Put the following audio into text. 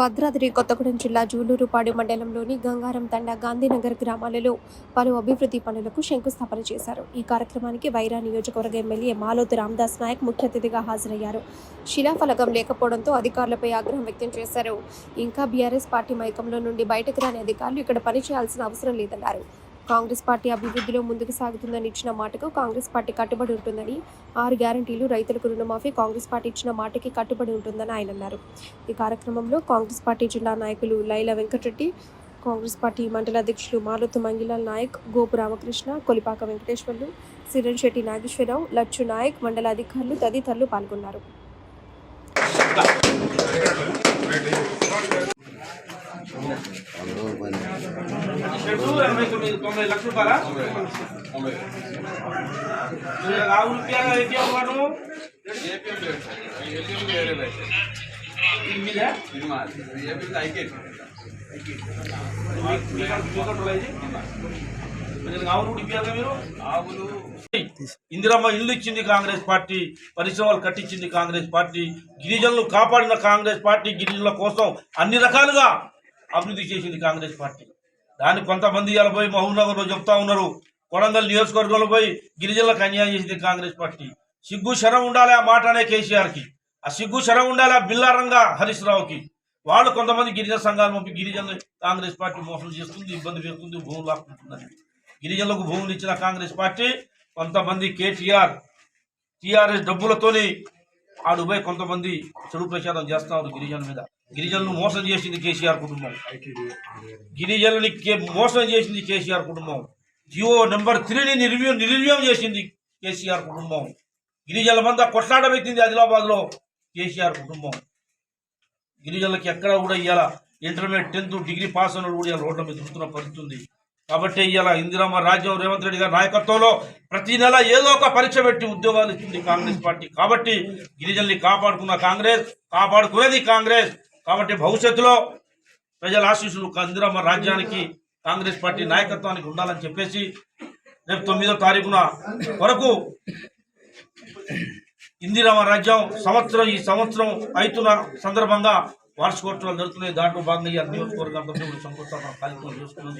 భద్రాద్రి కొత్తగూడెం జిల్లా జూలూరుపాడు మండలంలోని గంగారం తండ గాంధీనగర్ గ్రామాలలో పలు అభివృద్ధి పనులకు శంకుస్థాపన చేశారు. ఈ కార్యక్రమానికి వైరా నియోజకవర్గ ఎమ్మెల్యే మాలోతు రామదాస్ నాయక్ ముఖ్య అతిథిగా హాజరయ్యారు. శిలాఫలకం లేకపోవడంతో అధికారులపై ఆగ్రహం వ్యక్తం చేశారు. ఇంకా బీఆర్ఎస్ పార్టీ మైకంలో నుండి బయటకు రాని అధికారులు ఇక్కడ పనిచేయాల్సిన అవసరం లేదన్నారు. కాంగ్రెస్ పార్టీ అభివృద్ధిలో ముందుకు సాగుతుందని ఇచ్చిన మాటకు కాంగ్రెస్ పార్టీ కట్టుబడి ఉంటుందని ఆరు గ్యారంటీలు రైతులకు రుణమాఫీ కాంగ్రెస్ పార్టీ ఇచ్చిన మాటకి కట్టుబడి ఉంటుందని ఆయన అన్నారు. ఈ కార్యక్రమంలో కాంగ్రెస్ పార్టీ జిల్లా నాయకులు లైల వెంకటరెడ్డి కాంగ్రెస్ పార్టీ మండల అధ్యక్షులు మారుతు మంగిలాల్ నాయక్ గోపు రామకృష్ణ కొలిపాక వెంకటేశ్వర్లు సిరణ్ శెట్టి నాగేశ్వరరావు లచ్చు నాయక్ మండల అధికారులు తదితరులు పాల్గొన్నారు. తొంభై లక్షల రూపాయలా రాహుల్ రూపాయలు వాడు ఇందిరమ్మ ఇల్లు ఇచ్చింది కాంగ్రెస్ పార్టీ పరిశ్రమలు కట్టించింది కాంగ్రెస్ పార్టీ గిరిజనులు కాపాడిన కాంగ్రెస్ పార్టీ గిరిజనుల కోసం అన్ని రకాలుగా అభివృద్ధి చేసింది కాంగ్రెస్ పార్టీ. దాన్ని కొంతమంది ఇవాళ పోయి మహబూబ్నగర్లో చెప్తా ఉన్నారు. కొడంగల్ నియోజకవర్గంలో పోయి గిరిజనులకు అన్యాయం చేసింది కాంగ్రెస్ పార్టీ. సిగ్గు శరం ఉండాలి ఆ మాట అనే కేసీఆర్కి. ఆ సిగ్గు శరం ఉండాలి ఆ బిల్లారంగా హరీష్ రావుకి. వాళ్ళు కొంతమంది గిరిజన సంఘాలు పంపి గిరిజనులు కాంగ్రెస్ పార్టీ మోసం చేస్తుంది ఇబ్బంది పెడుతుంది భూములు లాక్కుంటుందని గిరిజనులకు భూములు ఇచ్చిన కాంగ్రెస్ పార్టీ కొంతమంది కేటీఆర్ టీఆర్ఎస్ డబ్బులతోని ఆడు పోయి కొంతమంది చెడు ప్రచారం చేస్తున్నారు గిరిజనుల మీద. గిరిజనులు మోసం చేసింది కేసీఆర్ కుటుంబం. గిరిజనులని కే- మోసం చేసింది కేసీఆర్ కుటుంబం. జియో నెంబర్ త్రీని నిర్వీయం నిర్వీయం చేసింది కేసీఆర్ కుటుంబం. గిరిజనుల మంద కొట్లాట పెట్టింది ఆదిలాబాద్లో కేసీఆర్ కుటుంబం. గిరిజనులకి ఎక్కడ కూడా ఇవాళ ఇంటర్మీడియట్ టెన్త్ డిగ్రీ పాస్ అయిన కూడా ఇవాళ రోడ్ల మీద తిరుగుతున్న పరిస్థితి ఉంది. కాబట్టి ఇవాళ ఇందిరామ రాజ్యం రేవంత్ రెడ్డి గారి నాయకత్వంలో ప్రతి నెల ఏదో ఒక పరీక్ష పెట్టి ఉద్యోగాలు ఇస్తుంది కాంగ్రెస్ పార్టీ. కాబట్టి గిరిజనుల్ని కాపాడుకున్న కాంగ్రెస్ కాపాడుకునేది కాంగ్రెస్. కాబట్టి భవిష్యత్తులో ప్రజల ఆశీస్సులు ఇందిరామ రాజ్యానికి కాంగ్రెస్ పార్టీ నాయకత్వానికి ఉండాలని చెప్పేసి రేపు తొమ్మిదో తారీఖున వరకు ఇందిరామ రాజ్యం సంవత్సరం ఈ సంవత్సరం అవుతున్న సందర్భంగా వార్షికోత్సవాలు జరుగుతున్నాయి. దాంట్లో భాగంగా నియోజకవర్గంతో నియోజకవర్గంలో కార్యక్రమం చేసుకున్నాం